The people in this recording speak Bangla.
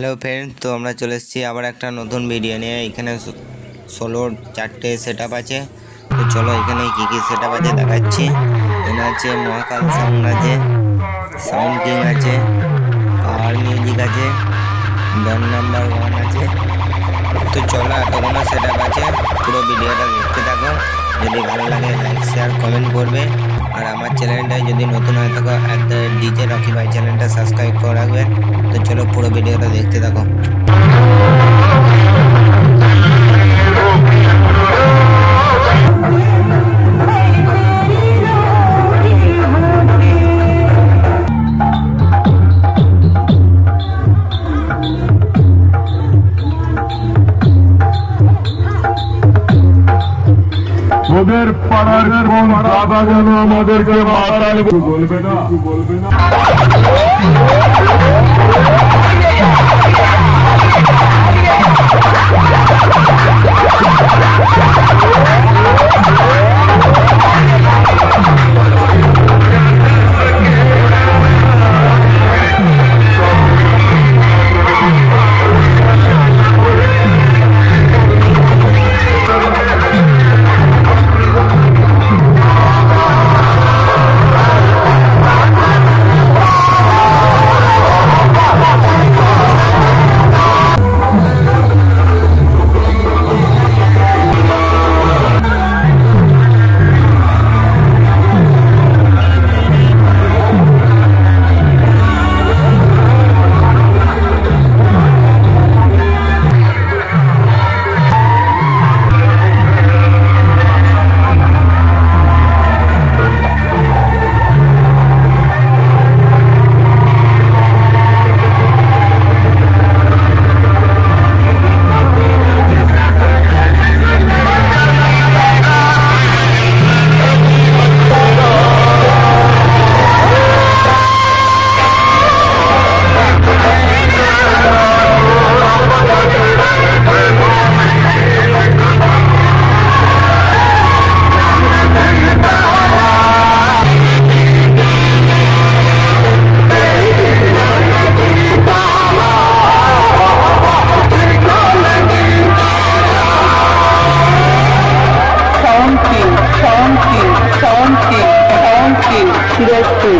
হ্যালো ফ্রেন্ড তো আমরা চলে এসেছি আবার একটা নতুন ভিডিও নিয়ে। এখানে ষোলো চারটে সেট আছে। তো চলো এখানে কী কী সেট আছে দেখাচ্ছি। এখানে আছে মহাকাল সাউন্ড আছে সাউন্ড কিং আছে পাওয়ার মিউজিক আছে ব্যান্ড নাম্বার ওয়ান আছে। তো চলো এতগুলো সেট আছে। পুরো ভিডিওটা দেখতে থাকো। যদি ভালো লাগে লাইক শেয়ার কমেন্ট করবে। আর আমার চ্যানেলটায় যদি নতুন হয়ে থাকো অ্যাট দ্য ডিজে রকি ভাই চ্যানেলটা সাবস্ক্রাইব করে রাখবেন তো চলো পুরো ভিডিওটা দেখতে থাকো। ওদের পাড়ার কোন দাদা যেন আমাদেরকে মাতাল বলবে না? বলবে না Sound King,